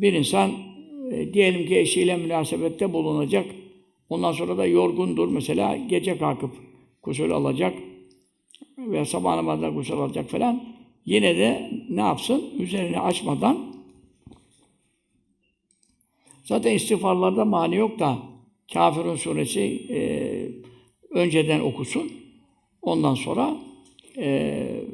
bir insan e, diyelim ki eşiyle münasebette bulunacak. Ondan sonra da yorgundur. Mesela gece kalkıp gusül alacak veya sabah namazında gusül alacak falan. Yine de ne yapsın? Üzerini açmadan Zaten istiğfarlarda mani yok da Kafirun suresi e, önceden okusun. Ondan sonra e,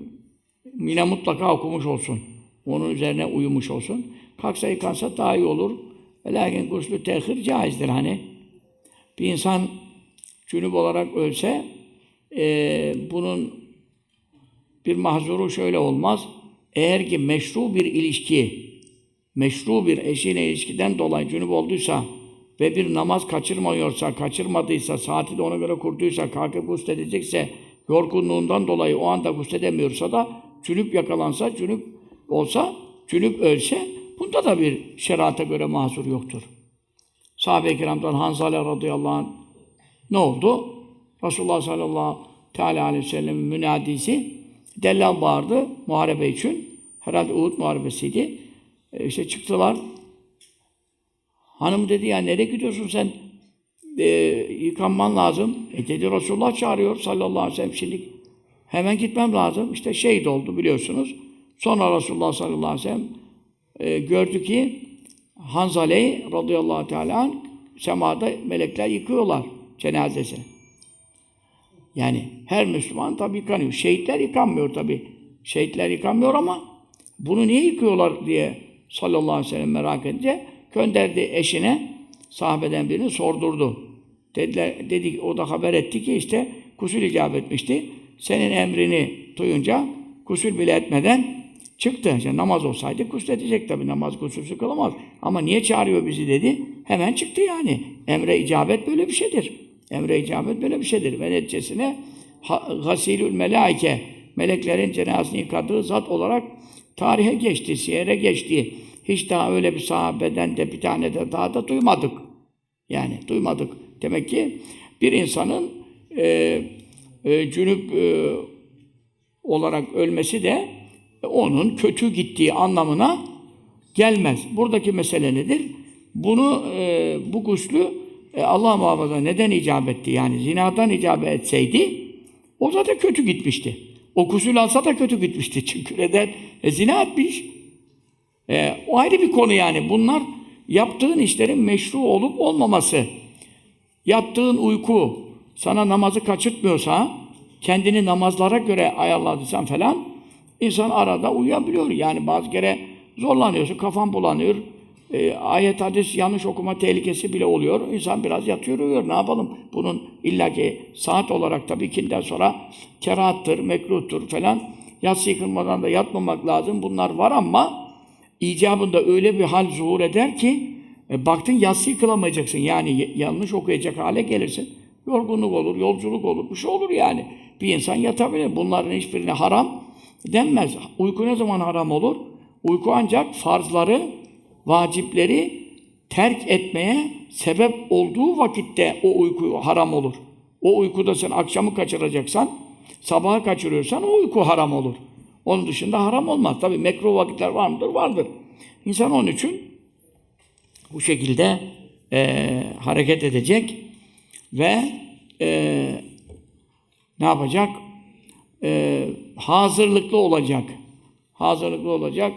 yine mutlaka okumuş olsun. Onun üzerine uyumuş olsun. Kalksa yıkansa daha iyi olur. Lakin guslü tehir caizdir hani. Bir insan cünüp olarak ölse e, bunun bir mahzuru şöyle olmaz. Eğer ki meşru bir ilişki, meşru bir eşiyle ilişkiden dolayı cünüp olduysa ve bir namaz kaçırmıyorsa, kaçırmadıysa, saati de ona göre kurduysa, kalkıp gusledecekse, yorgunluğundan dolayı o anda gusledemiyorsa da cünüp yakalansa, cünüp olsa, cünüp ölse, bunda da bir şerata göre mahzur yoktur. Sahabe-i kiramdan Hanzale radıyallahu anh ne oldu? Resulullah sallallahu teala aleyhi ve sellem'in münadisi dellal bağırdı muharebe için. Herhalde Uhud muharebesiydi. E işte çıktılar. Hanım dedi ya nereye gidiyorsun sen? E, yıkanman lazım. E dedi Resulullah çağırıyor sallallahu aleyhi ve sellem şimdi. Hemen gitmem lazım. İşte şehit oldu biliyorsunuz. Sonra Resulullah sallallahu aleyhi ve sellem e, gördü ki Hanzale'yi radıyallahu teala semada melekler yıkıyorlar cenazesi. Yani her Müslüman tabi yıkanıyor. Şehitler yıkanmıyor tabi. Şehitler yıkanmıyor ama bunu niye yıkıyorlar diye sallallahu aleyhi ve sellem merak edince gönderdi eşine sahabeden birini sordurdu. Dediler, dedi, o da haber etti ki işte kusül icap etmişti. Senin emrini duyunca kusül bile etmeden çıktı. İşte namaz olsaydı edecek tabi. Namaz kusursuz kılamaz. Ama niye çağırıyor bizi dedi. Hemen çıktı yani. Emre icabet böyle bir şeydir. Emre icabet böyle bir şeydir. Ve neticesine gasilül melaike meleklerin cenazesini yıkadığı zat olarak tarihe geçti, siyere geçti. Hiç daha öyle bir sahabeden de bir tane de daha da duymadık. Yani duymadık. Demek ki bir insanın e, e, cünüp e, olarak ölmesi de onun kötü gittiği anlamına gelmez. Buradaki mesele nedir? Bunu e, bu guslü e, Allah muhafaza neden icap etti? Yani zinadan icap etseydi o zaten kötü gitmişti. O gusül alsa da kötü gitmişti. Çünkü neden? E, zina etmiş. E, o ayrı bir konu yani. Bunlar yaptığın işlerin meşru olup olmaması. Yattığın uyku sana namazı kaçırtmıyorsa, kendini namazlara göre ayarladıysan falan, insan arada uyuyabiliyor. Yani bazı kere zorlanıyorsun, kafan bulanıyor. E, ayet hadis yanlış okuma tehlikesi bile oluyor. İnsan biraz yatıyor uyuyor. Ne yapalım? Bunun illaki saat olarak tabii ikinden sonra kerahattır, mekruhtur falan. Yatsı yıkılmadan da yatmamak lazım. Bunlar var ama icabında öyle bir hal zuhur eder ki e, baktın yatsı yıkılamayacaksın. Yani yanlış okuyacak hale gelirsin. Yorgunluk olur, yolculuk olur, bir şey olur yani. Bir insan yatabilir. Bunların hiçbirine haram denmez. Uyku ne zaman haram olur? Uyku ancak farzları, vacipleri terk etmeye sebep olduğu vakitte o uyku haram olur. O uykuda sen akşamı kaçıracaksan, sabaha kaçırıyorsan o uyku haram olur. Onun dışında haram olmaz. Tabi mekruh vakitler var mıdır? Vardır. İnsan onun için bu şekilde e, hareket edecek ve e, ne yapacak? E, hazırlıklı olacak. Hazırlıklı olacak.